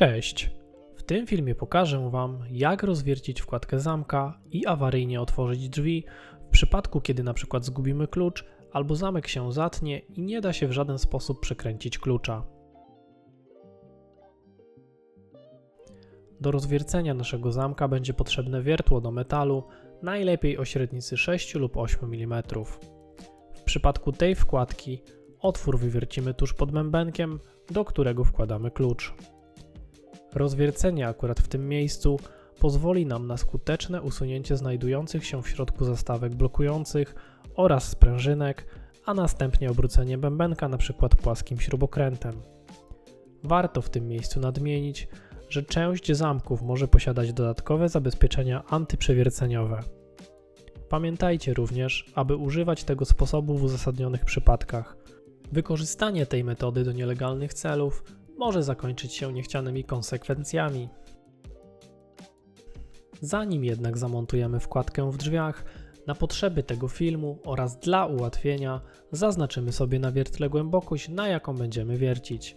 Cześć! W tym filmie pokażę Wam, jak rozwiercić wkładkę zamka i awaryjnie otworzyć drzwi w przypadku, kiedy na przykład zgubimy klucz albo zamek się zatnie i nie da się w żaden sposób przekręcić klucza. Do rozwiercenia naszego zamka będzie potrzebne wiertło do metalu, najlepiej o średnicy 6 lub 8 mm. W przypadku tej wkładki otwór wywiercimy tuż pod bębenkiem, do którego wkładamy klucz. Rozwiercenie akurat w tym miejscu pozwoli nam na skuteczne usunięcie znajdujących się w środku zastawek blokujących oraz sprężynek, a następnie obrócenie bębenka np. płaskim śrubokrętem. Warto w tym miejscu nadmienić, że część zamków może posiadać dodatkowe zabezpieczenia antyprzewierceniowe. Pamiętajcie również, aby używać tego sposobu w uzasadnionych przypadkach. Wykorzystanie tej metody do nielegalnych celów może zakończyć się niechcianymi konsekwencjami. Zanim jednak zamontujemy wkładkę w drzwiach, na potrzeby tego filmu oraz dla ułatwienia zaznaczymy sobie na wiertle głębokość, na jaką będziemy wiercić.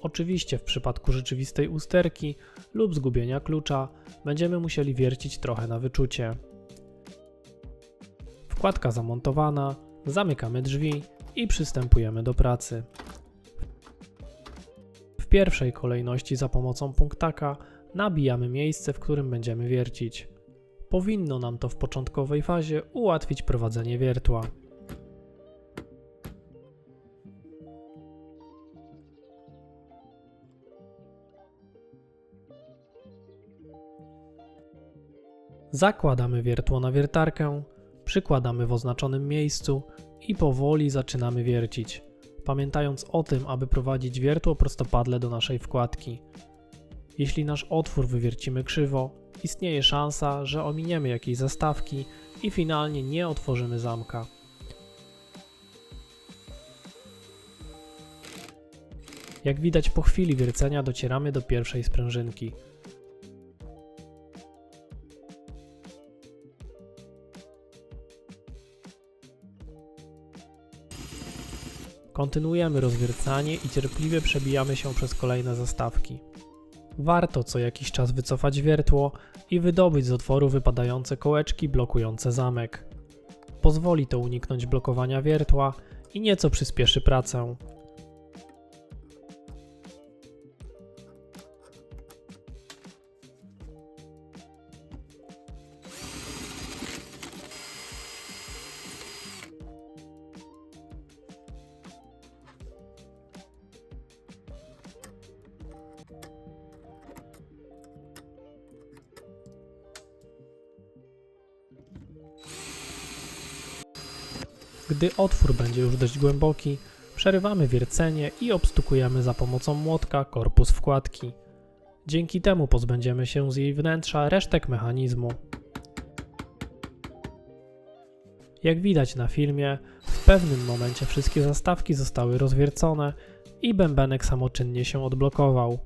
Oczywiście w przypadku rzeczywistej usterki lub zgubienia klucza będziemy musieli wiercić trochę na wyczucie. Wkładka zamontowana, zamykamy drzwi i przystępujemy do pracy. Pierwszej kolejności za pomocą punktaka nabijamy miejsce, w którym będziemy wiercić. Powinno nam to w początkowej fazie ułatwić prowadzenie wiertła. Zakładamy wiertło na wiertarkę, przykładamy w oznaczonym miejscu i powoli zaczynamy wiercić, pamiętając o tym, aby prowadzić wiertło prostopadle do naszej wkładki. Jeśli nasz otwór wywiercimy krzywo, istnieje szansa, że ominiemy jakieś zastawki i finalnie nie otworzymy zamka. Jak widać po chwili wiercenia docieramy do pierwszej sprężynki. Kontynuujemy rozwiercanie i cierpliwie przebijamy się przez kolejne zastawki. Warto co jakiś czas wycofać wiertło i wydobyć z otworu wypadające kołeczki blokujące zamek. Pozwoli to uniknąć blokowania wiertła i nieco przyspieszy pracę. Gdy otwór będzie już dość głęboki, przerywamy wiercenie i obstukujemy za pomocą młotka korpus wkładki. Dzięki temu pozbędziemy się z jej wnętrza resztek mechanizmu. Jak widać na filmie, w pewnym momencie wszystkie zastawki zostały rozwiercone i bębenek samoczynnie się odblokował.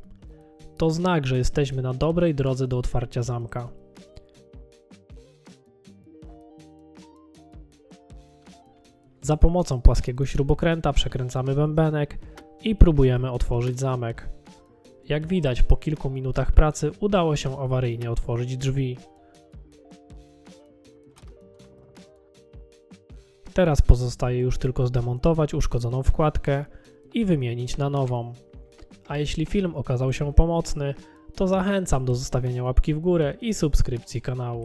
To znak, że jesteśmy na dobrej drodze do otwarcia zamka. Za pomocą płaskiego śrubokręta przekręcamy bębenek i próbujemy otworzyć zamek. Jak widać, po kilku minutach pracy udało się awaryjnie otworzyć drzwi. Teraz pozostaje już tylko zdemontować uszkodzoną wkładkę i wymienić na nową. A jeśli film okazał się pomocny, to zachęcam do zostawienia łapki w górę i subskrypcji kanału.